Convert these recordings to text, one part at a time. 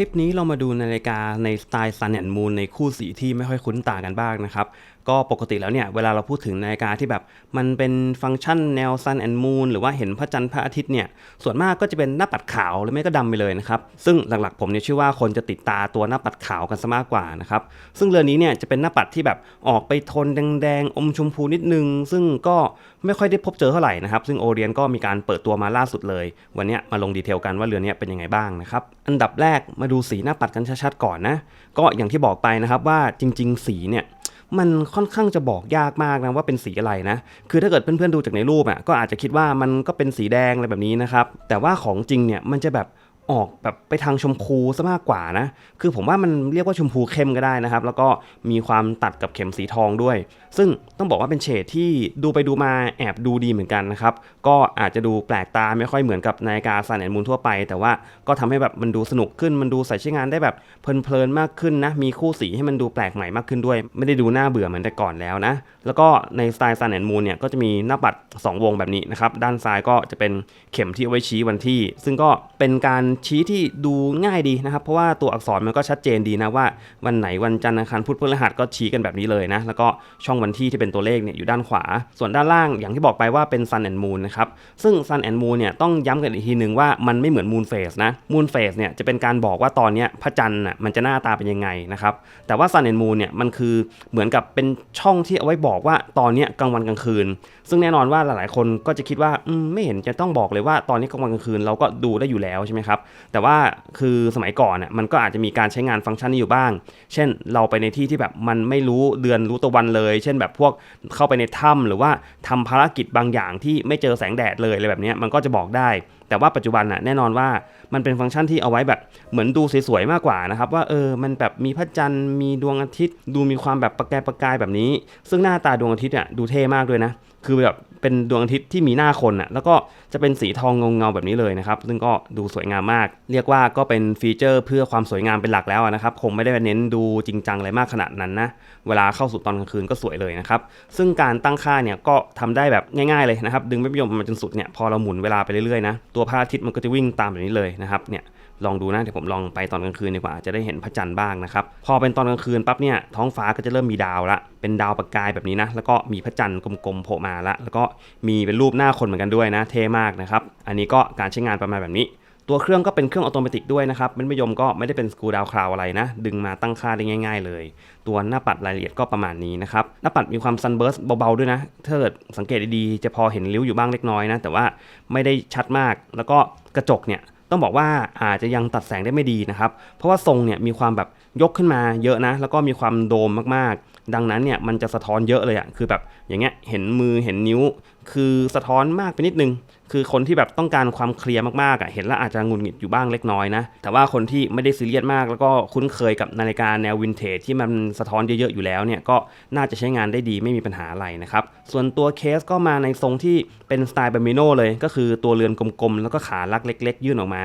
ลิปนี้เรามาดูนาฬิกาในสไตล์ซันแอนมูนในคู่สีที่ไม่ค่อยคุ้นตากันบ้างนะครับก็ปกติแล้วเนี่ยเวลาเราพูดถึงนาฬิกาที่แบบมันเป็นฟังก์ชันแนว Sun and Moon หรือว่าเห็นพระจันทร์พระอาทิตย์เนี่ยส่วนมากก็จะเป็นหน้าปัดขาวหรือไม่ก็ดำไปเลยนะครับซึ่งหลักๆผมเนี่ยเชื่อว่าคนจะติดตาตัวหน้าปัดขาวกันซะมากกว่านะครับซึ่งเรือนนี้เนี่ยจะเป็นหน้าปัดที่แบบออกไปโทนแดงๆอมชมพูนิดนึง ซึ่งก็ไม่ค่อยได้พบเจอเท่าไหร่นะครับซึ่งโอเรียนก็มีการเปิดตัวมาล่าสุดเลย วันนี้มาลงดีเทลกันว่าเรือนนี้เป็นยังไงบ้างนะครับอันดับแรกมาดูสีหน้าปัดกันชัดๆก่อนนะก็อย่างที่บอกไปนะครับว่าจริง ๆ สีเนี่ย มันค่อนข้างจะบอกยากมากนะว่าเป็นสีอะไรนะ คือถ้าเกิดเพื่อนๆดูจากในรูปอะก็อาจจะคิดว่ามันก็เป็นสีแดงอะไรแบบนี้นะครับ แต่ว่าของจริงเนี่ยมันจะแบบ ออกแบบไปทางชมพูซะมากกว่านะ คือผมว่ามันเรียกว่าชมพูเข้มก็ได้นะครับ แล้วก็มีความตัดกับเข็มสีทองด้วย ซึ่งต้องบอกว่าเป็นเฉดที่ดูไปดูมาแอบดูดีเหมือนกันนะครับ ก็อาจจะดูแปลกตาไม่ค่อยเหมือนกับนาฬิกาซันแอนมูนทั่วไป แต่ว่าก็ทำให้แบบมันดูสนุกขึ้น มันดูใส่ใช้งานได้แบบเพลินๆมากขึ้นนะ มีคู่สีให้มันดูแปลกใหม่มากขึ้นด้วย ไม่ได้ดูน่าเบื่อเหมือนแต่ก่อนแล้วนะ แล้วก็ในสไตล์ซันแอนมูนเนี่ยก็จะมีหน้าปัด 2 วงแบบนี้นะครับ ด้านซ้ายก็จะเป็นเข็มที่เอาไว้ชี้วันที่ ซึ่งก็เป็นการชี้ที่ดูง่ายดีนะครับ เพราะว่าตัวอักษรมันก็ชัดเจนดีนะว่า วันไหนวันจันทร์อังคารพุธพฤหัสก็ชี้กันแบบนี้เลยนะแล้วก็ช่องวันที่ที่เป็นตัวเลขเนี่ยอยู่ด้านขวา ส่วนด้านล่างอย่างที่บอกไปว่าเป็น Sun and Moon นะครับซึ่ง Sun and Moon เนี่ยต้องย้ำกันอีกทีหนึ่งว่ามันไม่เหมือน Moon Phase นะ Moon Phase เนี่ยจะเป็นการบอกว่าตอนนี้พระจันทร์น่ะมันจะหน้าตาเป็นยังไงนะครับแต่ว่า Sun and Moon เนี่ยมันคือเหมือนกับเป็นช่องที่เอาไว้บอกว่าตอนนี้กลางวันกลางคืน ซึ่งแน่นอนว่าหลายๆคนก็จะคิดว่าไม่เห็นจะต้องบอกเลยว่าตอนนี้กลางวันกลางคืนเราก็ดูได้อยู่แล้วใช่ไหมครับแต่ว่าคือสมัยก่อนน่ยมันก็อาจจะมีการใช้งานฟังก์ชันนี้อยู่บ้าง เช่นเราไปในที่ที่แบบมันไม่รู้เดือนรู้ตะวันเลย เช่นแบบพวกเข้าไปในถ้ำหรือว่าทำภารกิจบางอย่างที่ไม่เจอแสงแดดเลยอะไรแบบนี้มันก็จะบอกได้ แต่ว่าปัจจุบันน่ะแน่นอนว่ามันเป็นฟังก์ชันที่เอาไว้แบบเหมือนดูสวยๆมากกว่านะครับว่าเออมันแบบมีพระจันทร์มีดวงอาทิตย์ ดูมีความแบบประกายประกายแบบนี้ ซึ่งหน้าตาดวงอาทิตย์อะดูเท่มากด้วยนะคือแบบเป็นดวงอาทิตย์ที่มีหน้าคนอะแล้วก็จะเป็นสีทองเงาๆแบบนี้เลยนะครับ ซึ่งก็ดูสวยงามมาก เรียกว่าก็เป็นฟีเจอร์เพื่อความสวยงามเป็นหลักแล้วนะครับ คงไม่ได้เน้นดูจริงจังอะไรมากขนาดนั้นนะ เวลาเข้าสู่ตอนกลางคืนก็สวยเลยนะครับ ซึ่งการตั้งค่าเนี่ยก็ทำได้แบบง่ายๆเลยนะครับ ดึงแม่พิมพ์มาจนสุดเนี่ยพอเราหมุนเวลาไปเรื่อยๆนะตัวัวพระอาทิตย์มันก็จะวิ่งตามแบบนี้เลยนะครับเนี่ยลองดูนะเดี๋ยวผมลองไปตอนกลางคืนดีกว่าจะได้เห็นพระจันทร์บ้างนะครับพอเป็นตอนกลางคืนปั๊บเนี่ยท้องฟ้าก็จะเริ่มมีดาวละเป็นดาวประกายแบบนี้นะแล้วก็มีพระจันทร์กลมๆโผล่มาละแล้วก็มีเป็นรูปหน้าคนเหมือนกันด้วยนะเท่มากนะครับอันนี้ก็การใช้งานประมาณแบบนี้ ตัวเครื่องก็เป็นเครื่องออโตเมติด้วยนะครับเป็นมยมก็ไม่ได้เป็นสกูดาวคลาวอะไรนะ ดึงมาตั้งค่าได้ง่าย ๆ เลย ตัวหน้าปัดรายละเอียดก็ประมาณนี้นะครับ หน้าปัดมีความซันเบิร์สเบาๆด้วยนะ ถ้าเกิดสังเกตดีๆ จะพอเห็นริ้วอยู่บ้างเล็กน้อยนะ แต่ว่าไม่ได้ชัดมาก แล้วก็กระจกเนี่ยต้องบอกว่าอาจจะยังตัดแสงได้ไม่ดีนะครับ เพราะว่าทรงเนี่ยมีความแบบยกขึ้นมาเยอะนะ แล้วก็มีความโดมมากๆ ดังนั้นเนี่ยมันจะสะท้อนเยอะเลยอะคือแบบอย่างเงี้ยเห็นมือเห็นนิ้วคือสะท้อนมากไปนิดนึง คือคนที่แบบต้องการความเคลียร์มากๆอะเห็นแล้วอาจจะงุดหงิดอยู่บ้างเล็กน้อยนะ แต่ว่าคนที่ไม่ได้ซีเรียสมาก แล้วก็คุ้นเคยกับนาฬิกาแนววินเทจที่มันสะท้อนเยอะๆอยู่แล้วเนี่ยก็น่าจะใช้งานได้ดีไม่มีปัญหาอะไรนะครับ ส่วนตัวเคสก็มาในทรงที่เป็นสไตล์แบมิโนเลย ก็คือตัวเรือนกลมๆ แล้วก็ขาลักเล็ก ๆ ยื่นออกมา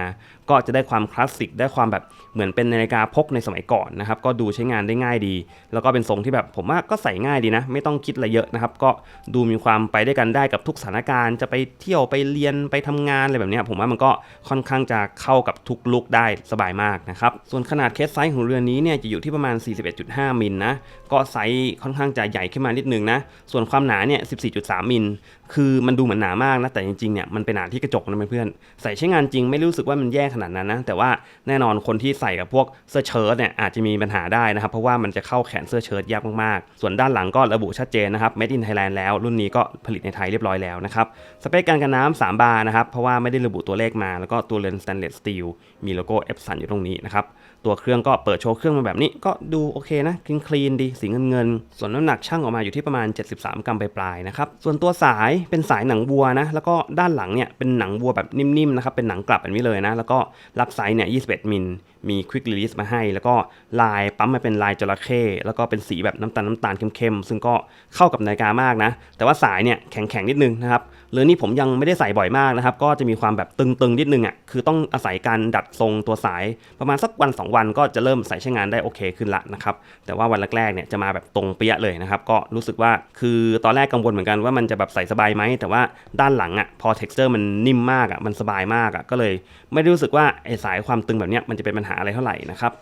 ก็จะได้ความคลาสสิกได้ความแบบเหมือนเป็นนาฬิกาพกในสมัยก่อนนะครับก็ดูใช้งานได้ง่ายดี แล้วก็เป็นทรงที่แบบผมว่าก็ใส่ง่ายดีนะ ไม่ต้องคิดอะไรเยอะนะครับก็ดูมีความไปได้วยกันได้กับทุกสถานการณ์จะไปเที่ยวไปเรียนไปทำงานอะไรแบบนี้ผมว่ามันก็ค่อนข้างจะเข้ากับทุกลุคได้สบายมากนะครับส่วนขนาดเคสไซส์ของเรือนี้เนี่ยจะอยู่ที่ประมาณ 41.5 มิลนะก็ไซส์ค่อนข้างจะใหญ่ขึ้นมานิดนึงนะส่วนความหนาเนี่ย 14.3 มิลคือมันดูเหมือนหนามากนะแต่จริงๆเนี่ยมันเป็นหนาที่กระจกนะเพื่อนใส่ใช้งานจริงไม่รู้สึกว่ามันแย่ขนาดนั้นนะแต่ว่าแน่นอนคนที่ใส่กับพวกเสื้อเชิ้ตเนี่ยอาจจะมีปัญหาได้นะครับเพราะว่ามันจะเข้าแขนเสื้อเชิ้ตยากมากๆ ส่วนด้านหลังก็ระบุชัดเจนนะครับ Made in Thailand แล้วรุ่นนี้ก็ผลิตในไทยเรียบร้อยแล้วนะครับ สเปคการกันน้ำ3บาร์นะครับ เพราะว่าไม่ได้ระบุตัวเลขมา แล้วก็ตัวเลนส์ stainless steel มีโลโก้ Epson อยู่ตรงนี้นะครับ ตัวเครื่องก็เปิดโชว์เครื่องมาแบบนี้ ก็ดูโอเคนะคลีนคลีนดีสีเงินเงิน ส่วนน้ำหนักช่างออกมาอยู่ที่ประมาณ 73 กรัมปลายๆนะครับ ส่วนตัวสายเป็นสายหนังวัวนะ แล้วก็ด้านหลังเนี่ยเป็นหนังวัวแบบนิ่มๆนะครับ เป็นหนังกลับแบบนี้เลยนะ แล้วก็รับไซส์เนี่ย 21 มิล มีควิกรีลิสมาให้ แล้วก็ลายปั๊มมาเป็นลายจระเข้ แล้วก็เป็นสีแบบน้ำตาลน้ำตาลเข้มๆ ซึ่งก็เข้ากับนาฬิกามากนะ แต่ว่าสายเนี่ยแข็งๆนิดนึงนะครับเรือนี่ผมยังไม่ได้ใส่บ่อยมากนะครับ ก็จะมีความแบบตึงๆนิดนึงอะ คือต้องอาศัยการดัดทรงตัวสายประมาณสักวัน2วันก็จะเริ่มใส่ใช้งานได้โอเคขึ้นละนะครับแต่ว่าวันแรกๆเนี่ยจะมาแบบตรงเปี้ยเลยนะครับก็รู้สึกว่าคือตอนแรกกังวลเหมือนกันว่ามันจะแบบใส่สบายไหมแต่ว่าด้านหลังอะพอ texture มันนิ่มมากอะมันสบายมากอะก็เลย ไม่ได้รู้สึกว่าไอสายความตึงแบบเนี้ยมันจะเป็นปัญหาอะไรเท่าไหร่นะครับ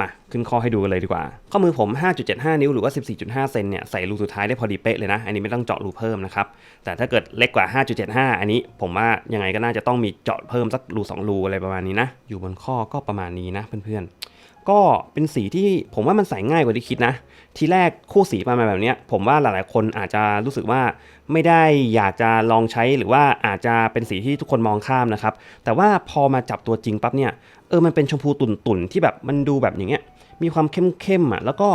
มาขึ้นข้อให้ดูกันเลยดีกว่า ข้อมือผม 5.75 นิ้วหรือว่า 14.5 เซนเนี่ยใส่รูสุดท้ายได้พอดีเป๊ะเลยนะ อันนี้ไม่ต้องเจาะรูเพิ่มนะครับ แต่ถ้าเกิดเล็กกว่า 5.75 อันนี้ผมว่ายังไงก็น่าจะต้องมีเจาะเพิ่มสักรู 2 รูอะไรประมาณนี้นะ อยู่บนข้อก็ประมาณนี้นะเพื่อนๆ ก็เป็นสีที่ผมว่ามันใส่ง่ายกว่าที่คิดนะ ทีแรกคู่สีปมาแบบนี้ผมว่าหลายๆ คนอาจจะรู้สึกว่าไม่ได้อยากจะลองใช้หรือว่าอาจจะเป็นสีที่ทุกคนมองข้ามนะครับ แต่ว่าพอมาจับตัวจริงปั๊บเนี่ยเออมันเป็นชมพูตุ่นๆที่แบบมันดูแบบอย่างเงี้ยมีความเข้มๆอะแล้วก็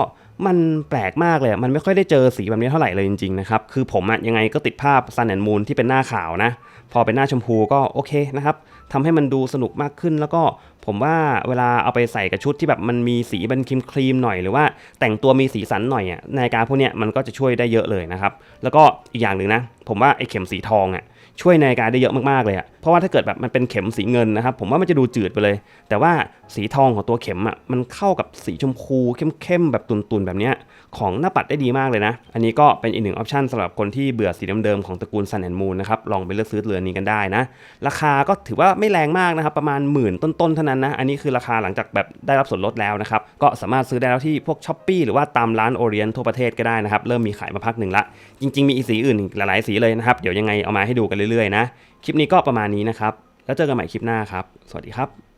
มันแปลกมากเลย มันไม่ค่อยได้เจอสีแบบนี้เท่าไหร่เลยจริงๆนะครับ คือผมอะยังไงก็ติดภาพ Sun and Moon ที่เป็นหน้าขาวนะ พอเป็นหน้าชมพูก็โอเคนะครับทำให้มันดูสนุกมากขึ้นแล้วก็ผมว่าเวลาเอาไปใส่กับชุดที่แบบมันมีสีเป็นครีมครีมๆหน่อยหรือว่าแต่งตัวมีสีสันหน่อยอะนาฬิกาพวกเนี้ยมันก็จะช่วยได้เยอะเลยนะครับ แล้วก็อีกอย่างหนึ่งนะ ผมว่าไอ้เข็มสีทองอะช่วยนาฬิกาได้เยอะมากๆเลยอะเพราะว่าถ้าเกิดแบบมันเป็นเข็มสีเงินนะครับ ผมว่ามันจะดูจืดไปเลย แต่ว่าสีทองของตัวเข็มอะมันเข้ากับสีชมพูเข้มๆแบบตุนๆแบบเนี้ของหน้าปัดได้ดีมากเลยนะ อันนี้ก็เป็นอีกหนึ่งออปชันสำหรับคนที่เบื่อสีเดิมๆของตระกูล Sun and Moon นะครับลองไปเลือกซื้อเรือนนี้กันได้นะ ราคาก็ถือว่าไม่แรงมากนะครับ ประมาณหมื่นต้นๆเท่านั้นนะ อันนี้คือราคาหลังจากแบบได้รับส่วนลดแล้วนะครับ ก็สามารถซื้อได้แล้วที่พวกช้อปปีหรือว่าตามร้านโอเรียนทั่วประเทศก็ได้นะครับ เริ่มมีขายมาพักหนึ่งละ จริงๆ มีอีสีอื่นอีกหลายๆสีเลยนะครับ เดี๋ยวยังไงเอามาให้ดูกันเรื่อยๆนะ คลิปนี้ก็ประมาณนี้นะครับ แล้วเจอกันใหม่คลิปหน้าครับ สวัสดีครับ